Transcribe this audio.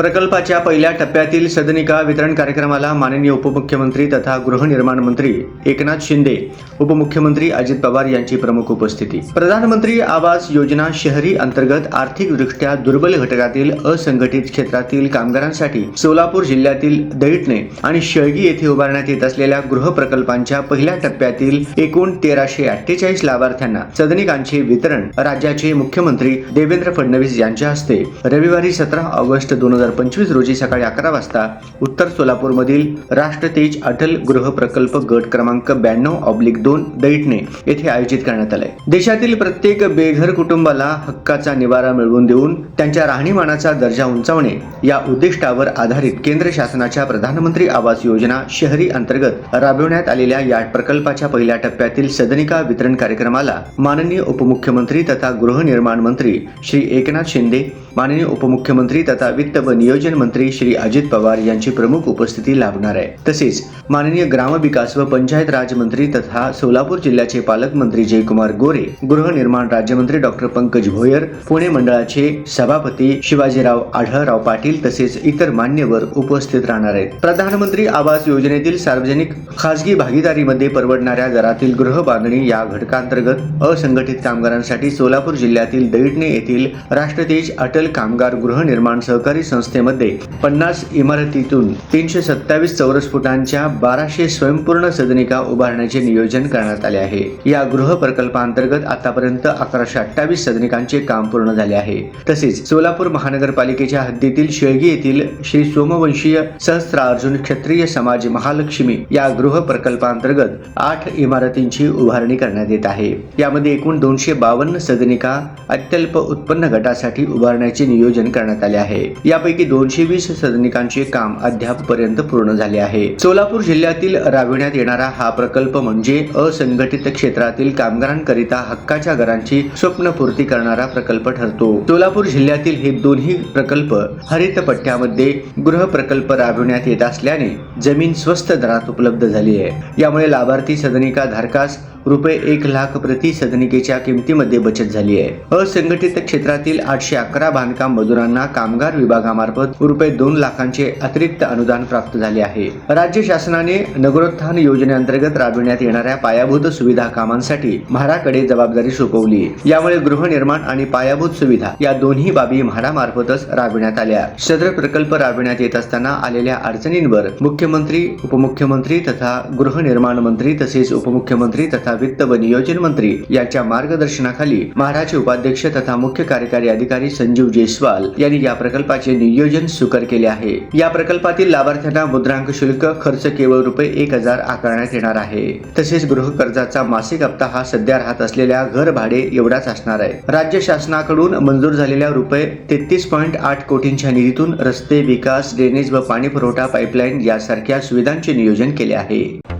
प्रकल्पाच्या पहिल्या टप्प्यातील सदनिका वितरण कार्यक्रमाला माननीय उपमुख्यमंत्री तथा गृहनिर्माण मंत्री एकनाथ शिंदे उपमुख्यमंत्री अजित पवार यांची प्रमुख उपस्थिती. प्रधानमंत्री आवास योजना शहरी अंतर्गत आर्थिकदृष्ट्या दुर्बल घटकातील असंघटित क्षेत्रातील कामगारांसाठी सोलापूर जिल्ह्यातील दैठणे आणि शेळगी येथे उभारण्यात येत असलेल्या गृह प्रकल्पांच्या पहिल्या टप्प्यातील एकूण तेराशे अठ्ठेचाळीस लाभार्थ्यांना सदनिकांचे वितरण राज्याचे मुख्यमंत्री देवेंद्र फडणवीस यांच्या हस्ते. रविवारी सतरा ऑगस्ट दोन हजार पंचवीस रोजी सकाळी अकरा वाजता उत्तर सोलापूरमधील राष्ट्रतेज अटल गृह प्रकल्प गट क्रमांक ब्याण्णव ऑब्लिक दोन दैठणे येथे आयोजित करण्यात आलाय. देशातील प्रत्येक बेघर कुटुंबाला हक्काचा निवारा मिळवून देऊन त्यांच्या राहणीमानाचा दर्जा उंचावणे या उद्दिष्टावर आधारित केंद्र शासनाच्या प्रधानमंत्री आवास योजना शहरी अंतर्गत राबविण्यात आलेल्या या प्रकल्पाच्या पहिल्या टप्प्यातील सदनिका वितरण कार्यक्रमाला माननीय उपमुख्यमंत्री तथा गृहनिर्माण मंत्री श्री एकनाथ शिंदे माननीय उपमुख्यमंत्री तथा वित्त व नियोजन मंत्री श्री अजित पवार यांची प्रमुख उपस्थिती लाभणार आहे. तसेच माननीय ग्रामविकास व पंचायत राज मंत्री तथा सोलापूर जिल्ह्याचे पालकमंत्री जयकुमार गोरे गृहनिर्माण राज्यमंत्री डॉक्टर पंकज भोयर पुणे मंडळाचे सभापती शिवाजीराव आढळराव पाटील तसेच इतर मान्यवर उपस्थित राहणार आहेत. प्रधानमंत्री आवास योजनेतील सार्वजनिक खासगी भागीदारीमध्ये परवडणाऱ्या दरातील गृह बांधणी या घटकांतर्गत असंघटित कामगारांसाठी सोलापूर जिल्ह्यातील दैडणे येथील राष्ट्रतेज अटल हॉटेल कामगार गृहनिर्माण सहकारी संस्थेमध्ये पन्नास इमारतीतून तीनशे सत्तावीस चौरस फुटांच्या बाराशे स्वयंपूर्ण सदनिका उभारण्याचे नियोजन करण्यात आले आहे. या गृह प्रकल्पांतर्गत आतापर्यंत अकराशे अठ्ठावीस सदनिकांचे काम पूर्ण झाले आहे. तसेच सोलापूर महानगरपालिकेच्या हद्दीतील शेळगी येथील श्री सोमवंशीय सहस्त्रार्जुन क्षत्रिय समाज महालक्ष्मी या गृह प्रकल्पांतर्गत आठ इमारतींची उभारणी करण्यात येत आहे. यामध्ये एकूण दोनशे बावन्न सदनिका अत्यल्प उत्पन्न गटासाठी उभारण्याचे नियोजन करण्यात आले आहे. यापैकी दोनशे वीस सदनिकांचे काम अद्याप पर्यंत पूर्ण झाले आहे. सोलापूर जिल्ह्यातील राबविण्यात येणारा हा प्रकल्प म्हणजे असंघटित क्षेत्रातील कामगारांकरिता हक्काच्या घरांची स्वप्नपूर्ती करणारा प्रकल्प ठरतो. सोलापूर जिल्ह्यातील हे दोन्ही प्रकल्प हरित पट्ट्यामध्ये गृह प्रकल्प राबविण्यात येत असल्याने जमीन स्वस्त दरात उपलब्ध झाली आहे. यामुळे लाभार्थी सदनिका धारकास रुपये एक लाख प्रति सदनिकेच्या किमतीमध्ये बचत झाली आहे. असंघटित क्षेत्रातील आठशे अकरा बांधकाम मजुरांना कामगार विभागामार्फत रुपये दोन लाखांचे अतिरिक्त अनुदान प्राप्त झाले आहे. राज्य शासनाने नगरोत्थान योजनेअंतर्गत राबविण्यात येणाऱ्या पायाभूत सुविधा कामांसाठी म्हाडाकडे जबाबदारी सोपवली. यामुळे गृहनिर्माण आणि पायाभूत सुविधा या दोन्ही बाबी म्हाडामार्फतच राबविण्यात आल्या. सदर प्रकल्प राबविण्यात येत असताना आलेल्या अडचणींवर मुख्यमंत्री उपमुख्यमंत्री तथा गृहनिर्माण मंत्री तसेच उपमुख्यमंत्री तथा वित्त व नियोजन मंत्री यांच्या मार्गदर्शनाखाली म्हाडाचे उपाध्यक्ष तथा मुख्य कार्यकारी अधिकारी संजीव जयस्वाल यांनी या प्रकल्पाचे नियोजन सुकर केले आहे. या प्रकल्पातील लाभार्थ्यांना मुद्रांक शुल्क खर्च केवळ रुपये एक हजार आकारण्यात येणार आहे. तसेच गृहकर्जाचा मासिक हप्ता हा सध्या राहत असलेल्या घर भाडे एवढाच असणार आहे. राज्य शासनाकडून मंजूर झालेल्या रुपये तेहतीस पॉईंट आठ कोटींच्या निधीतून रस्ते विकास ड्रेनेज व पाणी पुरवठा पाईपलाईन यासारख्या सुविधांचे नियोजन केले आहे.